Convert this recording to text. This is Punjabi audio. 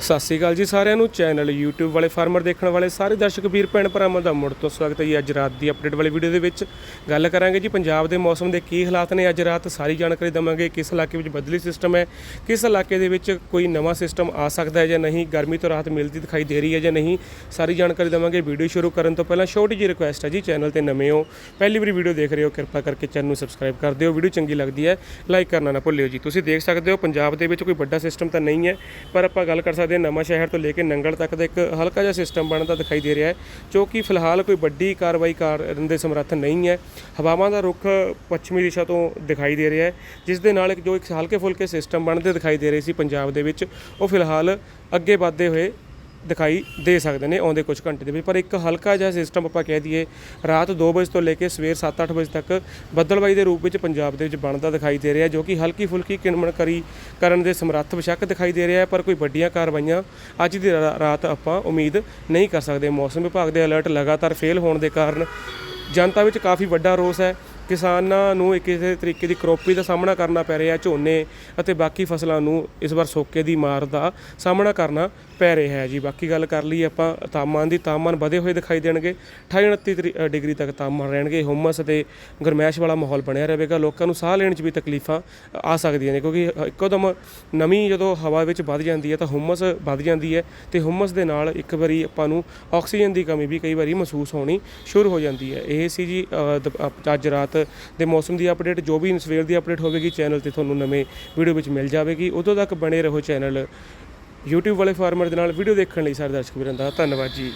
ਸਤਿ ਸ੍ਰੀ ਅਕਾਲ ਜੀ ਸਾਰਿਆਂ ਨੂੰ। ਚੈਨਲ YouTube ਵਾਲੇ ਫਾਰਮਰ ਦੇਖਣ ਵਾਲੇ ਸਾਰੇ ਦਰਸ਼ਕ ਵੀਰ ਭੈਣ ਭਰਾਵਾਂ ਦਾ ਮੁੜ ਤੋਂ ਸਵਾਗਤ ਹੈ ਜੀ ਅੱਜ ਰਾਤ ਦੀ ਅਪਡੇਟ ਵਾਲੀ ਵੀਡੀਓ ਦੇ ਵਿੱਚ। ਗੱਲ ਕਰਾਂਗੇ ਜੀ ਪੰਜਾਬ ਦੇ ਮੌਸਮ ਦੇ ਕੀ ਹਾਲਾਤ ਨੇ ਅੱਜ ਰਾਤ। ਸਾਰੀ ਜਾਣਕਾਰੀ ਦਵਾਂਗੇ ਕਿਸ ਇਲਾਕੇ ਵਿੱਚ ਬਦਲੀ ਸਿਸਟਮ ਹੈ, ਕਿਸ ਇਲਾਕੇ ਦੇ ਵਿੱਚ ਕੋਈ ਨਵਾਂ ਸਿਸਟਮ ਆ ਸਕਦਾ ਹੈ ਜਾਂ ਨਹੀਂ, ਗਰਮੀ ਤੋਂ ਰਾਹਤ ਮਿਲਦੀ ਦਿਖਾਈ ਦੇ ਰਹੀ ਹੈ ਜਾਂ ਨਹੀਂ। ਸਾਰੀ ਜਾਣਕਾਰੀ ਦਵਾਂਗੇ ਵੀਡੀਓ ਸ਼ੁਰੂ ਕਰਨ ਤੋਂ ਪਹਿਲਾਂ ਛੋਟੀ ਜਿਹੀ ਰਿਕੁਐਸਟ ਹੈ ਜੀ ਚੈਨਲ ਤੇ ਨਵੇਂ ਹੋ, ਪਹਿਲੀ ਵਾਰੀ ਵੀਡੀਓ ਦੇਖ ਰਹੇ ਹੋ, ਕਿਰਪਾ ਕਰਕੇ ਚੈਨਲ ਨੂੰ ਸਬਸਕ੍ਰਾਈਬ ਕਰ ਦਿਓ। ਵੀਡੀਓ ਚੰਗੀ ਲੱਗਦੀ ਹੈ ਲਾਈਕ ਕਰਨਾ ਨਾ ਭੁੱਲਿਓ ਜੀ। ਤੁਸੀਂ ਦੇਖ ਸਕਦੇ ਹੋ, ਪੰਜਾਬ ਦੇ ਵਿੱਚ ਕੋਈ ਵੱਡਾ ਸਿਸਟਮ ਤਾਂ ਨਹੀਂ ਹੈ, ਪਰ ਆਪਾਂ ਗੱਲ ਕਰ ਸਕਦੇ ਹਾਂ ਨਵਾਂ ਸ਼ਹਿਰ ਤੋਂ ਲੈ ਕੇ ਨੰਗਲ ਤੱਕ ਦਾ ਇੱਕ ਹਲਕਾ ਜਿਹਾ ਸਿਸਟਮ ਬਣਦਾ ਦਿਖਾਈ ਦੇ ਰਿਹਾ ਹੈ, ਜੋ ਕਿ ਫਿਲਹਾਲ ਕੋਈ ਵੱਡੀ ਕਾਰਵਾਈ ਕਰਨ ਦੇ ਸਮਰੱਥ ਨਹੀਂ ਹੈ। ਹਵਾਵਾਂ ਦਾ ਰੁਖ ਪੱਛਮੀ ਦਿਸ਼ਾ ਤੋਂ ਦਿਖਾਈ ਦੇ ਰਿਹਾ ਹੈ, ਜਿਸ ਦੇ ਨਾਲ ਇੱਕ ਜੋ ਇੱਕ ਹਲਕੇ ਫੁਲਕੇ ਸਿਸਟਮ ਬਣਦੇ ਦਿਖਾਈ ਦੇ ਰਹੇ ਸੀ ਪੰਜਾਬ ਦੇ ਵਿੱਚ, ਉਹ ਫਿਲਹਾਲ ਅੱਗੇ ਵਧਦੇ ਹੋਏ ਦਿਖਾਈ ਦੇ ਸਕਦੇ ਨੇ ਆਉਂਦੇ ਕੁਝ ਘੰਟੇ ਦੇ ਵਿੱਚ। ਪਰ ਇੱਕ ਹਲਕਾ ਜਿਹਾ ਸਿਸਟਮ ਆਪਾਂ ਕਹਿ ਦਈਏ, ਰਾਤ 2 ਵਜੇ ਤੋਂ ਲੈ ਕੇ ਸਵੇਰ 7-8 ਵਜੇ ਤੱਕ ਬੱਦਲਬਾਈ ਦੇ ਰੂਪ ਵਿੱਚ ਪੰਜਾਬ ਦੇ ਵਿੱਚ ਬਣਦਾ ਦਿਖਾਈ ਦੇ ਰਿਹਾ, ਜੋ ਕਿ ਹਲਕੀ ਫੁਲਕੀ ਕਿਣਮਣਕਰੀ ਕਰਨ ਦੇ ਸਮਰੱਥ ਬਸ਼ੱਕ ਦਿਖਾਈ ਦੇ ਰਿਹਾ ਪਰ ਕੋਈ ਵੱਡੀਆਂ ਕਾਰਵਾਈਆਂ ਅੱਜ ਦੀ ਰਾ- ਰਾਤ ਆਪਾਂ ਉਮੀਦ ਨਹੀਂ ਕਰ ਸਕਦੇ। ਮੌਸਮ ਵਿਭਾਗ ਦੇ ਅਲਰਟ ਲਗਾਤਾਰ ਫੇਲ ਹੋਣ ਦੇ ਕਾਰਨ ਜਨਤਾ ਵਿੱਚ ਕਾਫੀ ਵੱਡਾ ਰੋਸ ਹੈ। ਕਿਸਾਨਾਂ ਨੂੰ ਇੱਕ ਕਿਸੇ ਤਰੀਕੇ ਦੀ ਕਰੋਪੀ ਦਾ ਸਾਹਮਣਾ ਕਰਨਾ ਪੈ ਰਿਹਾ ਝੋਨੇ ਅਤੇ ਬਾਕੀ ਫਸਲਾਂ ਨੂੰ ਇਸ ਵਾਰ ਸੋਕੇ ਦੀ ਮਾਰ ਦਾ ਸਾਹਮਣਾ ਕਰਨਾ ਪੈ ਰਿਹਾ ਹੈ ਜੀ। ਬਾਕੀ ਗੱਲ ਕਰ ਲਈ ਆਪਾਂ, ਤਾਪਮਾਨ ਦੀ, ਤਾਪਮਾਨ ਵਧੇ ਹੋਏ ਦਿਖਾਈ ਦੇਣਗੇ। 28 29 ਡਿਗਰੀ ਤੱਕ ਤਾਪਮਾਨ ਰਹਿਣਗੇ। ਹੁਮਸ ਅਤੇ ਗਰਮੈਸ਼ ਵਾਲਾ ਮਾਹੌਲ ਬਣਿਆ ਰਹੇਗਾ। ਲੋਕਾਂ ਨੂੰ ਸਾਹ ਲੈਣ 'ਚ ਵੀ ਤਕਲੀਫਾਂ ਆ ਸਕਦੀਆਂ ਨੇ ਕਿਉਂਕਿ ਇੱਕੋਦਮ ਨਮੀ ਜਦੋਂ ਹਵਾ ਵਿੱਚ ਵੱਧ ਜਾਂਦੀ ਹੈ ਤਾਂ ਹੁਮਸ ਵੱਧ ਜਾਂਦੀ ਹੈ ਤੇ ਹੁਮਸ ਦੇ ਨਾਲ ਇੱਕ ਵਾਰੀ ਆਪਾਂ ਨੂੰ ਆਕਸੀਜਨ ਦੀ ਕਮੀ ਵੀ ਕਈ ਵਾਰੀ ਮਹਿਸੂਸ ਹੋਣੀ ਸ਼ੁਰੂ ਹੋ ਜਾਂਦੀ ਹੈ। ਇਹ ਸੀ ਜੀ ਦ- ਅੱਜ ਰਾਤ ਦੇ ਮੌਸਮ ਦੀ ਅਪਡੇਟ ਜੋ ਵੀ ਸਵੇਰ ਦੀ ਅਪਡੇਟ ਹੋਵੇਗੀ ਚੈਨਲ ਤੇ ਤੁਹਾਨੂੰ ਨਵੇਂ ਵੀਡੀਓ ਵਿੱਚ ਮਿਲ ਜਾਵੇਗੀ। ਉਦੋਂ ਤੱਕ ਬਣੇ ਰਹੋ ਚੈਨਲ YouTube ਵਾਲੇ ਫਾਰਮਰ ਦੇ ਨਾਲ ਵੀਡੀਓ ਦੇਖਣ ਲਈ ਸਾਰੇ ਦਰਸ਼ਕ ਵੀਰਾਂ ਦਾ ਧੰਨਵਾਦ ਜੀ।